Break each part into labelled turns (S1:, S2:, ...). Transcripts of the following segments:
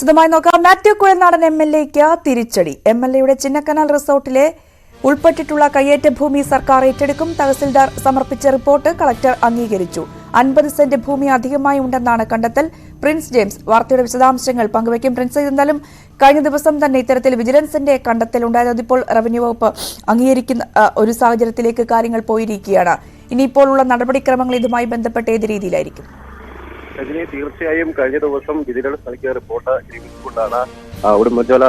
S1: വിശദമായി നോക്കാം. Mathew Kuzhalnadan M L എക്ക് തിരിച്ചടി. എം എൽ എയുടെ ചിന്നക്കനാൽ റിസോർട്ടിലെ ഉൾപ്പെട്ടിട്ടുള്ള കയ്യേറ്റ ഭൂമി സർക്കാർ ഏറ്റെടുക്കും. തഹസിൽദാർ സമർപ്പിച്ച റിപ്പോർട്ട് കളക്ടർ അംഗീകരിച്ചു. അൻപത് സെന്റ് ഭൂമി അധികമായി ഉണ്ടെന്നാണ് കണ്ടെത്തൽ. പ്രിൻസ് ജെയിംസ് വാർത്തയുടെ വിശദാംശങ്ങൾ പങ്കുവയ്ക്കും. പ്രിൻസ് എന്തായാലും കഴിഞ്ഞ ദിവസം തന്നെ ഇത്തരത്തിൽ വിജിലൻസിന്റെ കണ്ടെത്തൽ ഉണ്ടായത് ഇപ്പോൾ റവന്യൂ വകുപ്പ് അംഗീകരിക്കുന്ന ഒരു സാഹചര്യത്തിലേക്ക് കാര്യങ്ങൾ പോയിരിക്കുകയാണ്. ഇനിയിപ്പോൾ ഉള്ള നടപടിക്രമങ്ങൾ ഇതുമായി ബന്ധപ്പെട്ട് ഏത് രീതിയിലായിരിക്കും?
S2: രജനി തീർച്ചയായും കഴിഞ്ഞ ദിവസം വിജിലൻസ് നൽകിയ റിപ്പോർട്ട് നിരീക്ഷിച്ചുകൊണ്ടാണ് ആ, ഉടുമ്പൻചോല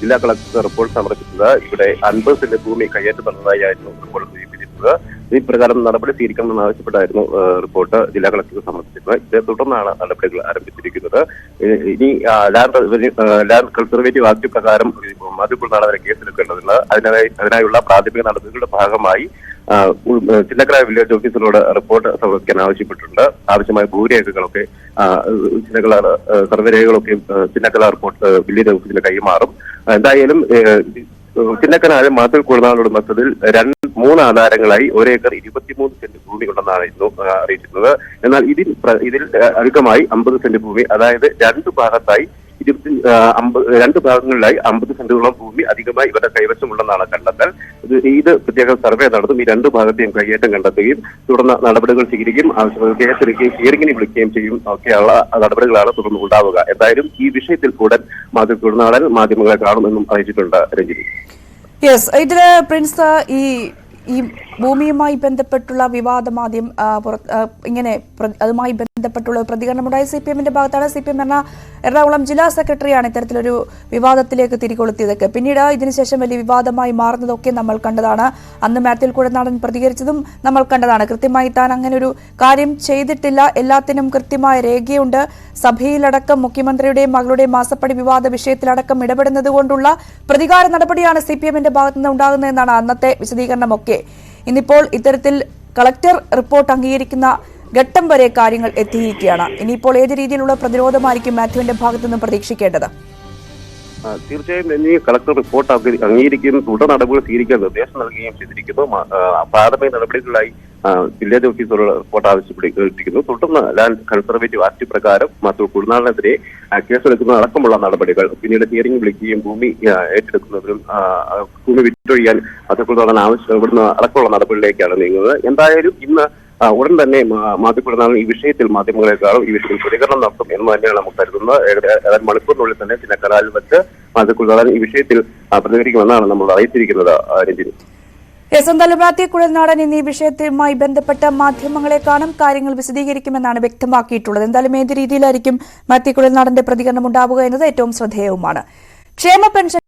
S2: ജില്ലാ കളക്ടർ റിപ്പോർട്ട് സമർപ്പിച്ചത്. ഇവിടെ അൻപത് സെന്റ് ഭൂമി കയ്യേറ്റം തന്നതായിരുന്നു റിപ്പോർട്ട് സൂചിപ്പിച്ചിരുന്നത് ഈ പ്രകാരം നടപടി സ്വീകരിക്കണമെന്ന് ആവശ്യപ്പെട്ടായിരുന്നു റിപ്പോർട്ട് ജില്ലാ കളക്ടർക്ക് സമർപ്പിച്ചിരുന്നത്. ഇതേ തുടർന്നാണ് നടപടികൾ ആരംഭിച്ചിരിക്കുന്നത്. ഇനി ലാൻഡ് ലാൻഡ് കൺസർവേറ്റീവ് ആക്ട് പ്രകാരം മാധ്യമങ്ങളാണ് നാളെ കേസെടുക്കേണ്ടതുണ്ട്. അതിനായി അതിനായുള്ള പ്രാഥമിക നടപടികളുടെ ഭാഗമായി ചിന്നക്കര വില്ലേജ് ഓഫീസറോട് റിപ്പോർട്ട് സമർപ്പിക്കാൻ ആവശ്യപ്പെട്ടിട്ടുണ്ട്. ആവശ്യമായ ഭൂരേഖകളൊക്കെ ചിന്നക്കല ആ, സർവേ രേഖകളൊക്കെ ആ, ചിന്നക്കല റിപ്പോർട്ട് വില്ലേജ് ഓഫീസിന് കൈമാറും എന്തായാലും ചിന്നക്കനാല് മാത്തിൽ കൂടുന്നാൾ മൊത്തത്തിൽ രണ്ട് മൂന്ന് ആധാരങ്ങളായി ഒരേക്കർ ഇരുപത്തിമൂന്ന് സെന്റ് ഭൂമി ഉണ്ടെന്നായിരുന്നു അറിയിച്ചിരുന്നത്. എന്നാൽ ഇതിൽ ഇതിൽ അധികമായി അമ്പത് സെന്റ് ഭൂമി അതായത് രണ്ട് ഭാഗത്തായി ഇരുപത്തി അമ്പത് രണ്ട് ഭാഗങ്ങളിലായി അമ്പത് സെന്റുകളോളം ഭൂമി അധികമായി ഇവരുടെ കൈവശമുണ്ടെന്നാണ് കണ്ടെത്തൽ. ഇത് പ്രത്യേക സർവേ നടത്തും. ഈ രണ്ട് ഭാഗത്തെയും കൈയേറ്റം കണ്ടെത്തുകയും തുടർന്ന് നടപടികൾ ആവശ്യമായ കേസെടുക്കുകയും ഹിയറിംഗിന് വിളിക്കുകയും ചെയ്യും. ഒക്കെയുള്ള നടപടികളാണ് തുടർന്ന് ഉണ്ടാവുക. എന്തായാലും ഈ വിഷയത്തിൽ ഉടൻ മാധ്യമ കുറുനാടൻ മാധ്യമങ്ങളെ കാണുമെന്നും അറിയിച്ചിട്ടുണ്ട് രഞ്ജിനി.
S1: യെസ് പ്രിൻസ് ഈ ഈ ഭൂമിയുമായി ബന്ധപ്പെട്ടുള്ള വിവാദം ആദ്യം ഇങ്ങനെ അതുമായി ബന്ധപ്പെട്ടുള്ള പ്രതികരണം പ്രതികരണമുണ്ടായി. സി പി എമ്മിന്റെ ഭാഗത്താണ് സി പി എം എന്ന എറണാകുളം ജില്ലാ സെക്രട്ടറിയാണ് ഇത്തരത്തിലൊരു വിവാദത്തിലേക്ക് തിരികൊളുത്തിയതൊക്കെ. പിന്നീട് ഇതിനുശേഷം വലിയ വിവാദമായി മാറുന്നതൊക്കെ നമ്മൾ കണ്ടതാണ്. അന്ന് മാത്യു കുഴനാടൻ പ്രതികരിച്ചതും നമ്മൾ കണ്ടതാണ്. കൃത്യമായി താൻ അങ്ങനെ ഒരു കാര്യം ചെയ്തിട്ടില്ല. എല്ലാത്തിനും കൃത്യമായ രേഖയുണ്ട്. സഭയിലടക്കം മുഖ്യമന്ത്രിയുടെയും മകളുടെയും മാസപ്പടി വിവാദ വിഷയത്തിലടക്കം ഇടപെടുന്നത് കൊണ്ടുള്ള പ്രതികാര നടപടിയാണ് സി പി എമ്മിന്റെ ഭാഗത്തുനിന്ന് ഉണ്ടാകുന്നതെന്നാണ് അന്നത്തെ വിശദീകരണമൊക്കെ. ഇന്നിപ്പോൾ ഇത്തരത്തിൽ കളക്ടർ റിപ്പോർട്ട് അംഗീകരിക്കുന്ന ഘട്ടം വരെ കാര്യങ്ങൾ എത്തിയിരിക്കുകയാണ്. ഇനിയിപ്പോൾ ഏത് രീതിയിലുള്ള പ്രതിരോധമായിരിക്കും മാത്യുവിന്റെ ഭാഗത്തുനിന്ന് പ്രതീക്ഷിക്കേണ്ടത്?
S2: തീർച്ചയായും ഇനി കളക്ടർ റിപ്പോർട്ട് അംഗീ- അംഗീകരിക്കുകയും തുടർ നടപടികൾ സ്വീകരിക്കാൻ നിർദ്ദേശം നൽകുകയും ചെയ്തിരിക്കുന്നു. പ്രാഥമിക നടപടികളായി ആ, വില്ലേജ് ഓഫീസറോട് റിപ്പോർട്ട് ആവശ്യപ്പെട്ടിരിക്കുന്നു തുടർന്ന് ലാൻഡ് കൺസർവേറ്റീവ് ആക്ട് പ്രകാരം മാത്തൂർ കുറുനാളിനെതിരെ ആ, കേസെടുക്കുന്ന അടക്കമുള്ള നടപടികൾ പിന്നീട് ഹിയറിംഗ് വിളിക്കുകയും ഭൂമി ഏറ്റെടുക്കുന്നതിനും ഭൂമി വിറ്റൊഴിയാൻ മാത്തൂർ ആവശ്യം ആവശ്യപ്പെടുന്ന അടക്കമുള്ള നടപടികളിലേക്കാണ് നീങ്ങുന്നത്. എന്തായാലും ഇന്ന് ഉടൻ തന്നെ മാധ്യമപ്പെടുന്ന ഈ വിഷയത്തിൽ മാധ്യമങ്ങളെക്കാളും ഈ വിഷയത്തിൽ പ്രതികരണം നടത്തും എന്ന് തന്നെയാണ് നമുക്ക് കരുതുന്നത്. ഏതാനും മണിക്കൂറിനുള്ളിൽ തന്നെ ചിന്നക്കലാലിൽ വെച്ച് മാധ്യമക്കുള്ളതാൻ ഈ വിഷയത്തിൽ പ്രതികരിക്കുമെന്നാണ് നമ്മൾ അറിയിച്ചിരിക്കുന്നത് രഞ്ജിനി.
S1: എസ് എന്തായാലും മാത്യു കുഴൽനാടൻ എന്നീ വിഷയത്തുമായി ബന്ധപ്പെട്ട മാധ്യമങ്ങളെ കാണും കാര്യങ്ങൾ വിശദീകരിക്കുമെന്നാണ് വ്യക്തമാക്കിയിട്ടുള്ളത്. എന്തായാലും ഏത് രീതിയിലായിരിക്കും മാത്യു കുഴൽനാടന്റെ പ്രതികരണം ഉണ്ടാവുക എന്നത് ഏറ്റവും ശ്രദ്ധേയവുമാണ്. ക്ഷേമ പെൻഷൻ